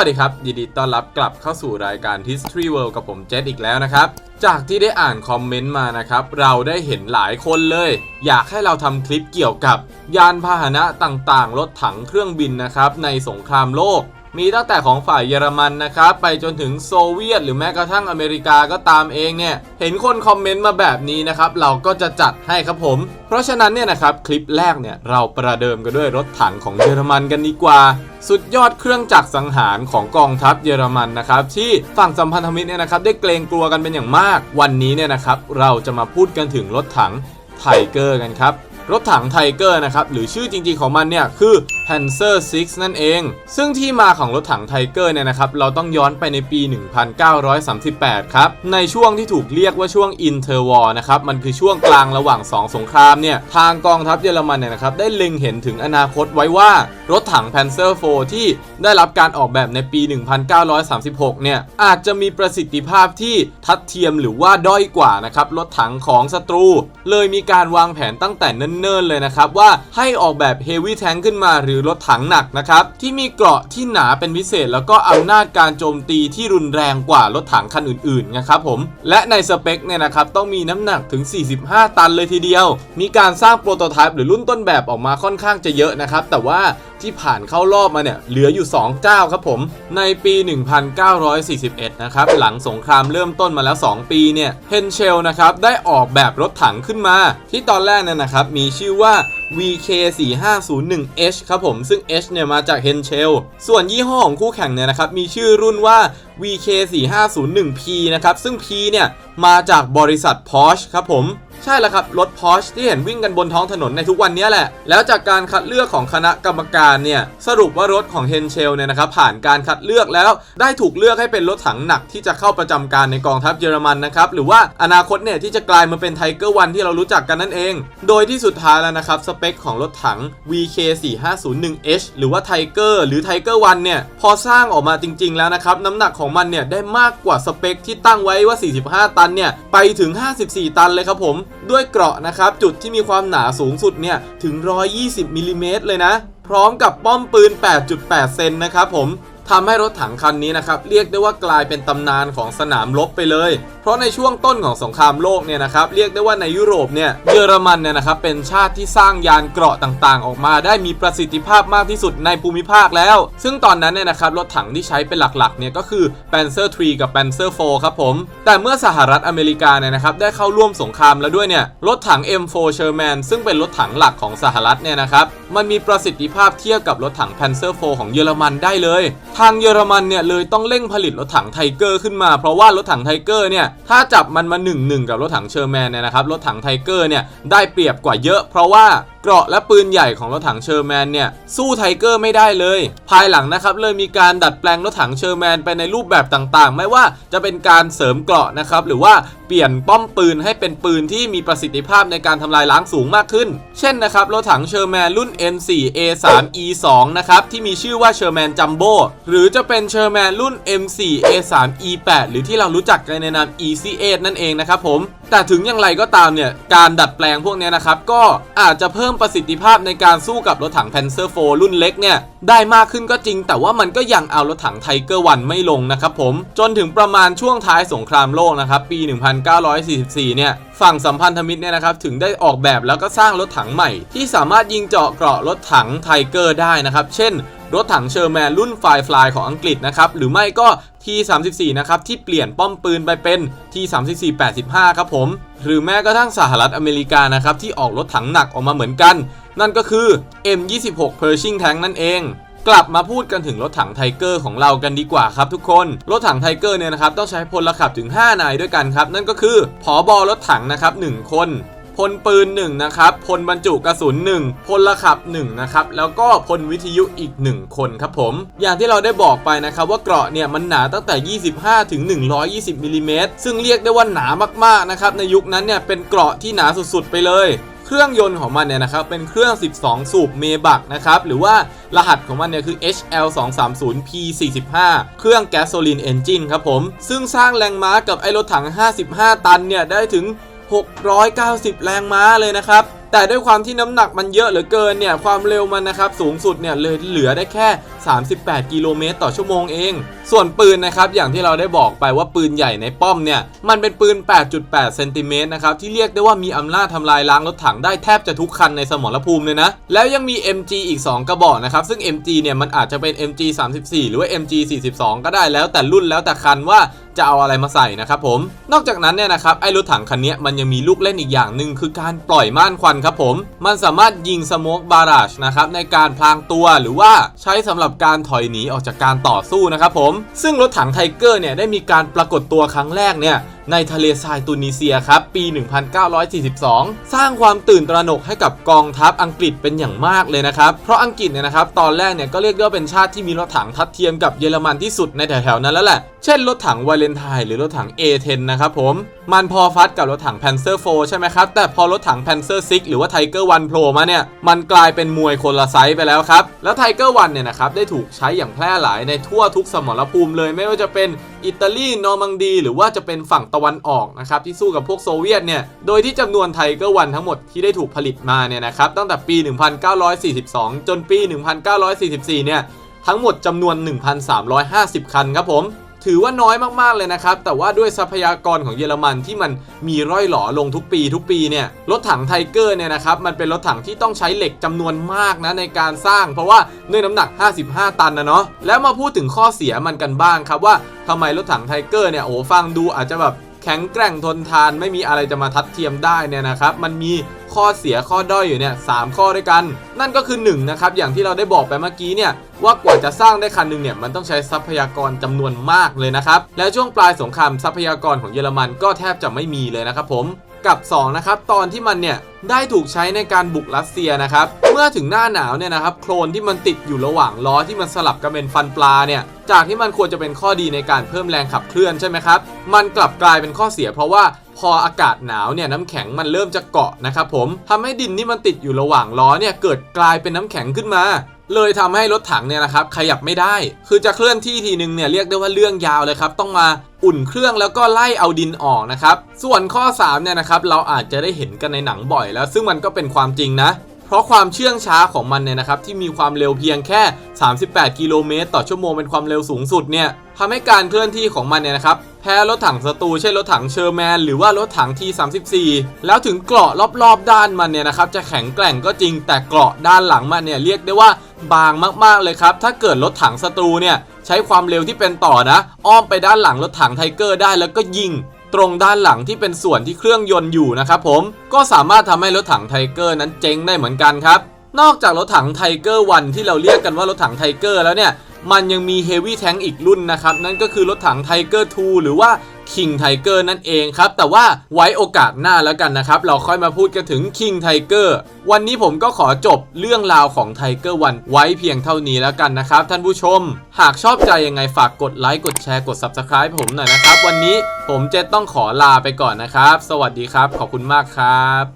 วัสดีครับ ยินดีต้อนรับกลับเข้าสู่รายการ History World กับผมเจษอีกแล้วนะครับ จากที่ได้อ่านคอมเมนต์มานะครับ เราได้เห็นหลายคนเลย อยากให้เราทำคลิปเกี่ยวกับ ยานพาหนะต่างๆ รถถังเครื่องบินนะครับ ในสงครามโลก มีตั้งแต่ของฝ่ายเยอรมันนะครับ ไปจนถึงโซเวียต หรือแม้กระทั่งอเมริกาก็ตามเองเนี่ย เห็นคนคอมเมนต์มาแบบนี้นะครับ เราก็จะจัดให้ครับผม เพราะฉะนั้นเนี่ยนะครับ คลิปแรกเนี่ย เราประเดิมกันด้วยรถถังของเยอรมันกันดีกว่า สุดยอดเครื่องจักรสังหารของกองทัพเยอรมันนะครับ ที่ฝั่งสัมพันธมิตรเนี่ยนะครับได้เกรงกลัวกันเป็นอย่างมาก วันนี้เนี่ยนะครับเราจะมาพูดกันถึงรถถังไทเกอร์กันครับรถถังไทเกอร์นะครับหรือชื่อจริงๆของมันเนี่ยคือ Panzer 6 นั่นเอง ซึ่งที่มาของรถถังไทเกอร์เนี่ยนะครับ เราต้องย้อนไปในปี 1938 ครับ ในช่วงที่ถูกเรียกว่าช่วง Interwar นะครับ มันคือช่วงกลางระหว่าง 2 สงครามเนี่ย ทางกองทัพเยอรมันเนี่ยนะครับ ได้เล็งเห็นถึงอนาคตไว้ว่ารถถัง Panzer 4 ที่ได้รับการออกแบบในปี 1936 เนี่ย อาจจะมีประสิทธิภาพที่ทัดเทียมหรือว่าด้อยกว่านะครับรถถังของศัตรู เลยมีการวางแผนตั้งแต่เนิ่นๆเลยนะครับว่าให้ออกแบบ Heavy Tank ขึ้นมาหรือรถถังหนักนะครับ ที่มีเกราะที่หนาเป็นพิเศษ แล้วก็อำนาจการโจมตีที่รุนแรงกว่ารถถังคันอื่นๆนะครับผมและในสเปคเนี่ยนะครับต้องมีน้ำหนักถึง 45 ตันเลยทีเดียว มีการสร้างโปรโตไทป์หรือรุ่นต้นแบบออกมาค่อนข้างจะเยอะนะครับแต่ว่า ที่ผ่านเข้ารอบมาเนี่ยเหลืออยู่ 2 เจ้าครับผม ในปี 1941 นะครับ หลังสงครามเริ่มต้นมาแล้ว 2 ปีเนี่ยเฮนเชลนะครับได้ออกแบบรถถังขึ้นมา ที่ตอนแรกเนี่ยนะครับมีชื่อว่า VK4501H ครับผม ซึ่ง H เนี่ยมาจาก Henschel ส่วนยี่ห้อของคู่แข่งเนี่ยนะครับ มีชื่อรุ่นว่า VK4501P นะครับ ซึ่ง P เนี่ย มาจากบริษัท Porsche ครับผม ใช่แล้วครับ รถ Porsche ที่เห็นวิ่งกันบนท้องถนนในทุกวันนี้แหละ แล้วจากการคัดเลือกของคณะกรรมการเนี่ยสรุปว่ารถของ Henschel เนี่ยนะครับผ่านการคัดเลือกแล้วได้ถูกเลือกให้เป็นรถถังหนักที่จะเข้าประจำการในกองทัพเยอรมันนะครับหรือว่าอนาคตเนี่ยที่จะกลายมาเป็นไทเกอร์วันที่เรารู้จักกันนั่นเอง โดยที่สุดท้ายแล้วนะครับสเปคของรถถัง VK4501H หรือว่าไทเกอร์หรือไทเกอร์วันเนี่ยพอสร้างออกมาจริง ๆ แล้วนะครับน้ำหนักของมันเนี่ยได้มากกว่าสเปคที่ตั้งไว้ว่า 45 ตันเนี่ยไปถึง 54 ตันเลยครับผมด้วยเกราะนะครับ จุดที่มีความหนาสูงสุดเนี่ยถึง 120มิลลิเมตรเลยนะ พร้อมกับป้อมปืน 8.8 เซนนะครับผมทำให้รถถังคันนี้นะครับ เรียกได้ว่ากลายเป็นตำนานของสนามรบไปเลย ราะในช่วงต้นของสงครามโลกเนี่ยนะครับเรียกได้ว่าในยุโรปเนี่ยเยอรมันเนี่ยนะครับเป็นชาติที่สร้างยานเกราะต่างๆ ออกมา ได้มีประสิทธิภาพมากที่สุดในภูมิภาคแล้ว ซึ่งตอนนั้นเนี่ยนะครับรถถังที่ใช้เป็นหลักๆเนี่ยก็คือ Panzer III กับ Panzer IV ครับผม แต่เมื่อสหรัฐอเมริกาเนี่ยนะครับได้เข้าร่วมสงครามแล้วด้วยเนี่ยรถถัง M4 Sherman ซึ่งเป็นรถถังหลักของสหรัฐเนี่ยนะครับมันมีประสิทธิภาพเทียบกับรถถัง Panzer IV ของเยอรมันได้เลย ทางเยอรมันเนี่ยเลยต้องเร่งผลิตรถถังไทเกอร์ขึ้นมา เพราะว่ารถถังไทเกอร์เนี่ยถ้าจับมันมา1นหนึ่งกับรถถังเชอร์แมนเนี่ยนะครับรถถังไทเกอร์เนี่ยได้เปรียบกว่าเยอะ เพราะว่า เกราะและปืนใหญ่ของรถถังเชอร์แมนเนี่ยสู้ไทเกอร์ไม่ได้เลย ภายหลังนะครับเลยมีการดัดแปลงรถถังเชอร์แมนไปในรูปแบบต่างๆ ไม่ว่าจะเป็นการเสริมเกราะนะครับหรือว่าเปลี่ยนป้อมปืนให้เป็นปืนที่มีประสิทธิภาพในการทำลายล้างสูงมากขึ้น เช่นนะครับรถถังเชอร์แมนรุ่น M4A3E2 นะครับที่มีชื่อว่าเชอร์แมนจัมโบ้หรือจะเป็นเชอร์แมนรุ่น M4A3E8 หรือที่เรารู้จักกันในนาม EC8 นั่นเองนะครับผม แต่ถึงอย่างไรก็ตามเนี่ย การดัดแปลงพวกเนี้ยนะครับ ก็อาจจะเพิ่มประสิทธิภาพในการสู้กับรถถัง Panzer IV รุ่นเล็กเนี่ย ได้มากขึ้นก็จริง แต่ว่ามันก็ยังเอารถถังไทเกอร์วันไม่ลงนะครับผม จนถึงประมาณช่วงท้ายสงครามโลกนะครับ ปี 1944 เนี่ย ฝั่งสัมพันธมิตรเนี่ยนะครับ ถึงได้ออกแบบแล้วก็สร้างรถถังใหม่ ที่สามารถยิงเจาะเกราะรถถังไทเกอร์ได้นะครับ เช่น รถถังเชอร์แมนรุ่นไฟฟลายของอังกฤษนะครับหรือไม่ก็ T34 นะครับที่เปลี่ยนป้อมปืนไปเป็น T34 85 ครับผม หรือแม้กระทั่งสหรัฐอเมริกานะครับที่ออกรถถังหนักออกมาเหมือนกัน นั่นก็คือ M26 Pershing Tank นั่นเองกลับมาพูดกันถึงรถถังไทเกอร์ของเรากันดีกว่าครับทุกคน รถถังไทเกอร์เนี่ยนะครับต้องใช้พลขับถึง 5 นายด้วยกันครับ นั่นก็คือผอบอรถถังนะครับ 1 คน พลปืน1นะครับพลบรรจุกระสุน1พลขับ1นะครับแล้วก็พลวิทยุอีก 1 คนครับผม อย่างที่เราได้บอกไปนะครับว่าเกราะเนี่ยมันหนาตั้งแต่ 25ถึง120มิลลิเมตรซึ่งเรียกได้ว่าหนามากๆนะครับในยุคนั้นเนี่ยเป็นเกราะที่หนาสุดๆไปเลยเครื่องยนต์ของมันเนี่ยนะครับเป็นเครื่อง 12 สูบเมบักนะครับหรือว่ารหัสของมันเนี่ยคือ HL 2 3 0 P 45 เครื่องแก๊สโซลินเอนจินครับผม ซึ่งสร้างแรงม้ากับไอรถถัง 55 ตันเนี่ยได้ถึง 690 แรงม้าเลยนะครับ แต่ด้วยความที่น้ำหนักมันเยอะเหลือเกินเนี่ยความเร็วมันนะครับสูงสุดเนี่ยเลยเหลือได้แค่ 38 กิโลเมตรต่อชั่วโมงเอง ส่วนปืนนะครับอย่างที่เราได้บอกไปว่าปืนใหญ่ในป้อมเนี่ยมันเป็นปืน 8.8 เซนติเมตรนะครับที่เรียกได้ว่ามีอำนาจทำลายล้างรถถังได้แทบจะทุกคันในสมรภูมิเลยนะ แล้วยังมี MG อีก 2 กระบอกนะครับ ซึ่ง MG เนี่ยมันอาจจะเป็น MG 34 หรือว่า MG 42 ก็ได้แล้วแต่รุ่นแล้วแต่คันว่าจะเอาอะไรมาใส่นะครับผม นอกจากนั้นเนี่ยนะครับไอ้รถถังคันนี้มันยังมีลูกเล่นอีกอย่างหนึ่งคือการปล่อยม่านควันครับผม มันสามารถยิงสโมกบาราชนะครับในการพลางตัวหรือว่าใช้สำหรับการถอยหนีออกจากการต่อสู้นะครับผมซึ่งรถถังไทเกอร์เนี่ยได้มีการปรากฏตัวครั้งแรกเนี่ย ในทะเลทรายตูนิเซียครับปี 1942 สร้างความตื่นตระหนกให้กับกองทัพอังกฤษเป็นอย่างมากเลยนะครับ เพราะอังกฤษเนี่ยนะครับตอนแรกเนี่ยก็เรียกได้ว่าเป็นชาติที่มีรถถังทัดเทียมกับเยอรมันที่สุดในแถวๆนั้นแล้วแหละ เช่นรถถังวาเลนไทน์หรือรถถัง A10 นะครับผม มันพอฟัดกับรถถัง Panzer 4ใช่ไหมครับ แต่พอรถถัง Panzer 6หรือว่า Tiger 1 Pro มาเนี่ย มันกลายเป็นมวยคนละไซส์ไปแล้วครับ แล้ว Tiger 1เนี่ยนะครับได้ถูกใช้อย่างแพร่หลายในทั่วทุกสมรภูมิเลยไม่ว่าจะเป็น อิตาลีนอร์มังดี หรือว่าจะเป็นฝั่งตะวันออกนะครับที่สู้กับพวกโซเวียตเนี่ยโดยที่จำนวนไทเกอร์วันทั้งหมดที่ได้ถูกผลิตมาเนี่ยนะครับตั้งแต่ปี 1942 จนปี 1944 เนี่ยทั้งหมดจำนวน 1,350 คันครับผม ถือว่าน้อยมากๆเลยนะครับ แต่ว่าด้วยทรัพยากรของเยอรมันที่มันมีร่อยหลอลงทุกปีทุกปีเนี่ยรถถังไทเกอร์เนี่ยนะครับมันเป็นรถถังที่ต้องใช้เหล็กจำนวนมากนะในการสร้าง เพราะว่าด้วยน้ำหนัก 55 ตันนะเนาะแล้วมาพูดถึงข้อเสียมันกันบ้างครับว่าทำไมรถถังไทเกอร์เนี่ยโอ้ฟังดูอาจจะแบบ แข็งแกร่งทนทานไม่มีอะไรจะมาทัดเทียมได้เนี่ยนะครับ มันมีข้อเสียข้อด้อยอยู่เนี่ยสามข้อด้วยกัน นั่นก็คือ1นงนะครับอย่างที่เราได้บอกไปเมื่อกี้เนี่ยว่ากว่าจะสร้างได้คันหนึ่งเนี่ยมันต้องใช้ทรัพยากรจำนวนมากเลยนะครับและช่วงปลายสงครามทรัพยากรของเยอรมันก็แทบจะไม่มีเลยนะครับผม กับ 2 นะครับ ตอนที่มันเนี่ยได้ถูกใช้ในการบุกรัสเซียนะครับ เมื่อถึงหน้าหนาวเนี่ยนะครับ โคลนที่มันติดอยู่ระหว่างล้อที่มันสลับกันเป็นฟันปลาเนี่ย จากที่มันควรจะเป็นข้อดีในการเพิ่มแรงขับเคลื่อนใช่ไหมครับ มันกลับกลายเป็นข้อเสียเพราะว่าพออากาศหนาวเนี่ยน้ำแข็งมันเริ่มจะเกาะนะครับผมทำให้ดินที่มันติดอยู่ระหว่างล้อเนี่ยเกิดกลายเป็นน้ำแข็งขึ้นมา เลยทำให้รถถังเนี่ยนะครับขยับไม่ได้ คือจะเคลื่อนที่ทีนึงเนี่ยเรียกได้ว่าเรื่องยาวเลยครับ ต้องมาอุ่นเครื่องแล้วก็ไล่เอาดินออกนะครับ ส่วนข้อ3เนี่ยนะครับเราอาจจะได้เห็นกันในหนังบ่อยแล้ว ซึ่งมันก็เป็นความจริงนะ เพราะความเชื่องช้าของมันเนี่ยนะครับที่มีความเร็วเพียงแค่ 38 กิโลเมตร ต่อชั่วโมงเป็นความเร็วสูงสุดเนี่ยทำให้การเคลื่อนที่ของมันเนี่ยนะครับแพ้รถถังศัตรูเช่นรถถังเชอร์แมน หรือว่ารถถัง T34 แล้วถึงเกราะรอบๆ ด้านมันเนี่ยนะครับจะแข็งแกร่งก็จริงแต่เกราะด้านหลังมันเนี่ยเรียกได้ว่าบางมากๆเลยครับ ถ้าเกิดรถถังศัตรูเนี่ยใช้ความเร็วที่เป็นต่อนะ อ้อมไปด้านหลังรถถังไทเกอร์ได้แล้วก็ยิง ตรงด้านหลังที่เป็นส่วนที่เครื่องยนต์อยู่นะครับผมก็สามารถทำให้รถถังไทเกอร์นั้นเจ๊งได้เหมือนกันครับ นอกจากรถถังไทเกอร์วันที่เราเรียกกันว่ารถถังไทเกอร์แล้วเนี่ยมันยังมีเฮฟวี่แทงอีกรุ่นนะครับ นั่นก็คือรถถังไทเกอร์2หรือว่า King Tiger นั่นเองครับ แต่ว่าไว้โอกาสหน้าแล้วกันนะครับ เราค่อยมาพูดกันถึง King Tiger วันนี้ผมก็ขอจบเรื่องราวของ Tiger 1ไว้เพียงเท่านี้แล้วกันนะครับ ท่านผู้ชม หากชอบใจยังไงฝากกดไลค์กดแชร์กด Subscribe ผมหน่อยนะครับ วันนี้ผมจะต้องขอลาไปก่อนนะครับ สวัสดีครับ ขอบคุณมากครับ